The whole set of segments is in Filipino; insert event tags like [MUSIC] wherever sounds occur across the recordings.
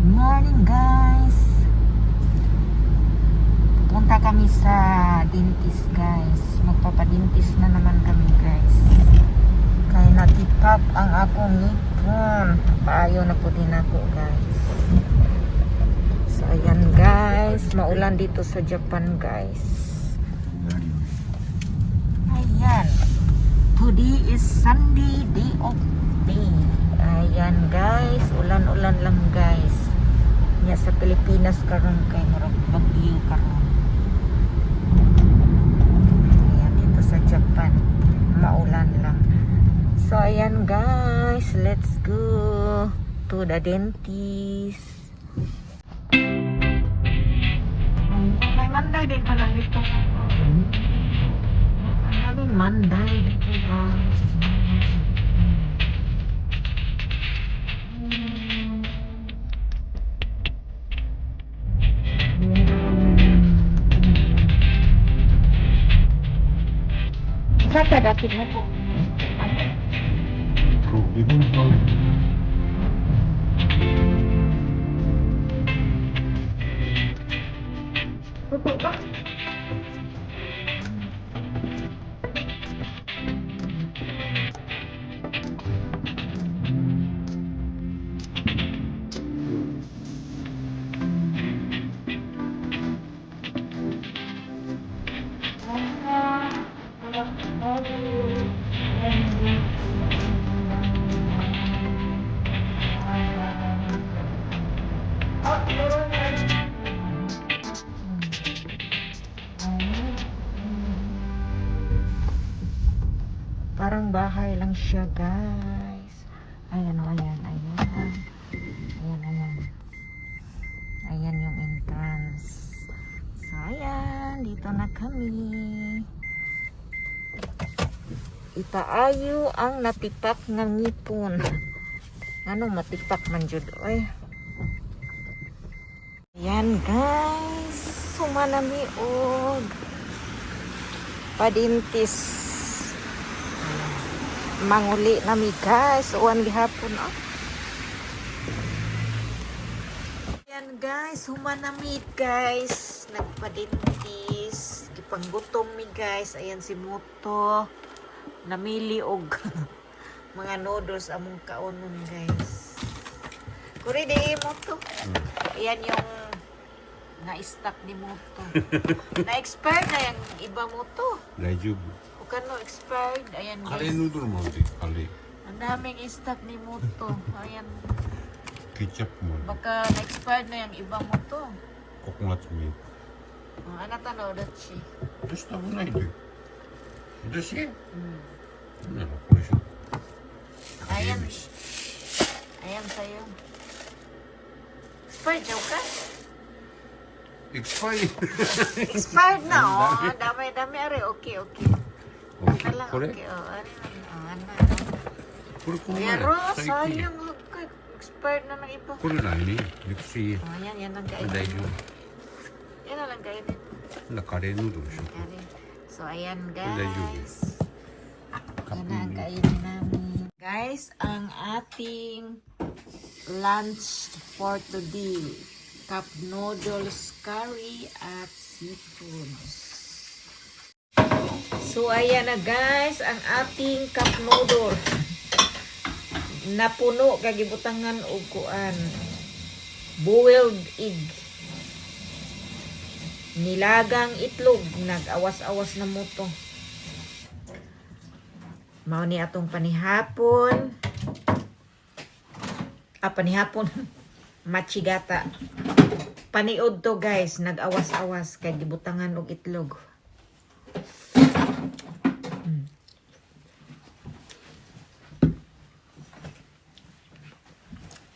Good morning guys. Punta kami sa dentist guys. Magpapadentist na naman kami guys. Kaya natipak ang akong ngipon. Paayo na po din ako guys. So ayan guys. Maulan dito sa Japan guys. Ayan. Today is Sunday, day of day. Ayan guys, ulan-ulan lang guys. Nya sa Pilipinas karon kay murag bagyo karon. Ayan dito sa Japan, maulan lang. So ayan guys, let's go to the dentist. May manday din pala dito. Maraming manday dito guys. Probably won't know Parang bahay lang siya, guys. Ayan, o, ayan, ayan. Ayan, ayan. Ayan yung entrance. So, ayan. Dito na kami. Itaayo ang natipak ng ngipon. Anong matipak man jud oy. Ayan, guys. Sumanami og padintis manguli nami guys. Uwan gihapon oh. Yan guys. Humanamit guys. Nagpadintis. Gipanggutom mi guys. Ayan si Moto namili og [LAUGHS] mga noodles among kaonon guys. Kuri di Moto ayan yung na-stock ni Moto [LAUGHS] na-expire na yung iba Moto 大 kano expired. Ayan Kare guys. noodle mo, di kare. Ang daming stock ni Muto. Ayan. Ketchup mo. Baka na-expired na yung ibang Muto. Coconut milk. Oh, ano tanaw that she? Gusto mo na hindi. Ito siya. Mm. Ano, kulis yun. Ayan. Ayan sa'yo. Expired daw ka? Expired. Expired na, oh. Dami-dami, are. Okay, okay. Kala, これ okay, oh. Are, oh, ano. これこの前 Pero, 最近 sayang. okay. Expired na ng iba. これないねミクシー Oh, yan, yan lang これ kainin. 大丈 Yan na lang kainin. 夫なカレーヌードルでしょ Ayan. So, ayan Dayo. guys. Yan na ang kainin namin. Guys, ang ating lunch for today. Cup noodles, curry, at seafoods. So, ayan na guys, ang ating cup noodle. Napuno, kagibutangan og kuan. Boiled egg. Nilagang itlog, nag-awas-awas na mo to. Mao ni atong panihapon. Ah, panihapon. [LAUGHS] Machigata. Paniod to guys, nag-awas-awas kay gibutangan og itlog.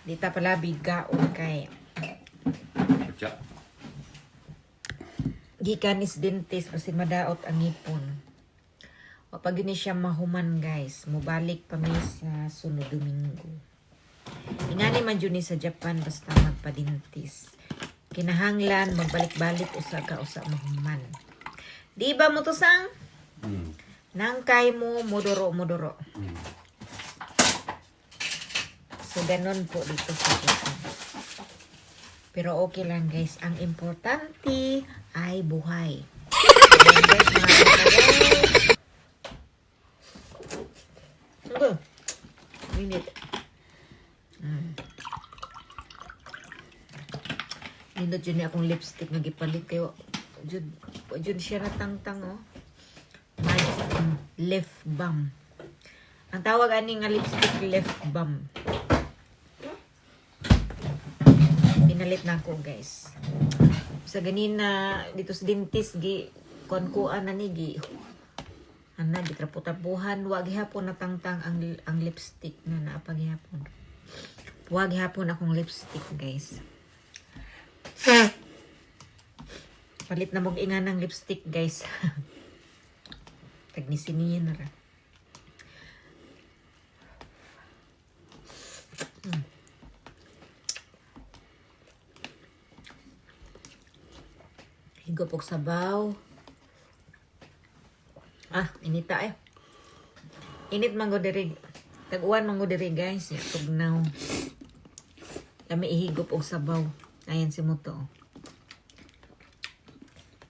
Dita pala bigaon kay Kutya. Gikanis dentist kasi madaot ang ipon. O pag yun siya mahuman guys, mubalik pa mi sa sunod Domingo. Ingani man yun sa Japan basta magpa-dentist. Kinahanglan, magbalik-balik usa ka usa mahuman. Di ba hmm. mo to sang? Mm. Nang mo, muduro, muduro. Mm. So, ganun po dito sa Japan. Pero okay lang guys. Ang importante ay buhay. Ayan, guys, mga guys. Minute. Mm. Nindot yun niya akong lipstick nga gipalit kayo. Jud, jud siya natangtang oh. Magic lip balm. Ang tawag ani nga lipstick lip balm. Pinalit na ako guys. Sa ganina dito sa dentist gi konkuan na ni gi ana gitrapo-tapuhan wag hapon natangtang ang ang lipstick na naapag hapon. Wag hapon akong lipstick guys. Palit na mong inga ng lipstick, guys. [LAUGHS] Tagnisiniyan na ra. Mm. Higop og sabaw. Ah, inita eh. Init man go diri. Tag-uwan man go diri, guys. Ya, tugnaw. Kami ihigop og sabaw. Ayan si Muto.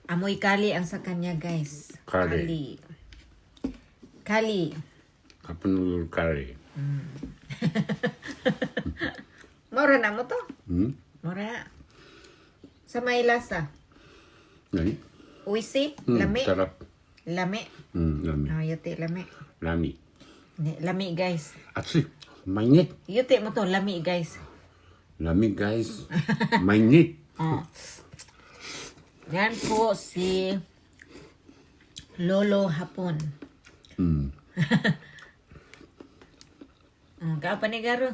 Amoy kali ang sa kanya, guys. Kali. Kali. Kali. Cup noodle curry. Mora na mo to. Hmm? Mora. Sa may lasa. Nani? Uisi. Hmm, Lami. sarap. Lami. Hmm, lami. Oh, yuti, lami. Lami. Ni- Lami, guys. Atsui. Mainit. Yuti mo to, lami, guys. Lami, guys. [LAUGHS] Mainit. Oh. Yan po si Lolo Hapon. Hmm. [LAUGHS] Oh, kaapa ni Garo?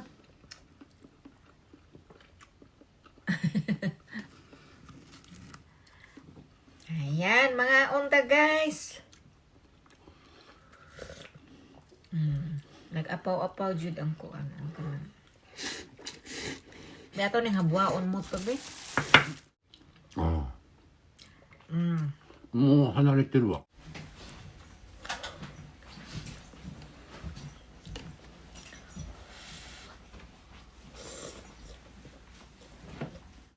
Ayan, mga unta guys. Hmm. Nag-apaw-apaw jud ang kuan ang kanan. Dato ning habwaon mo to be. Ah. Mm. もう離れてるわ。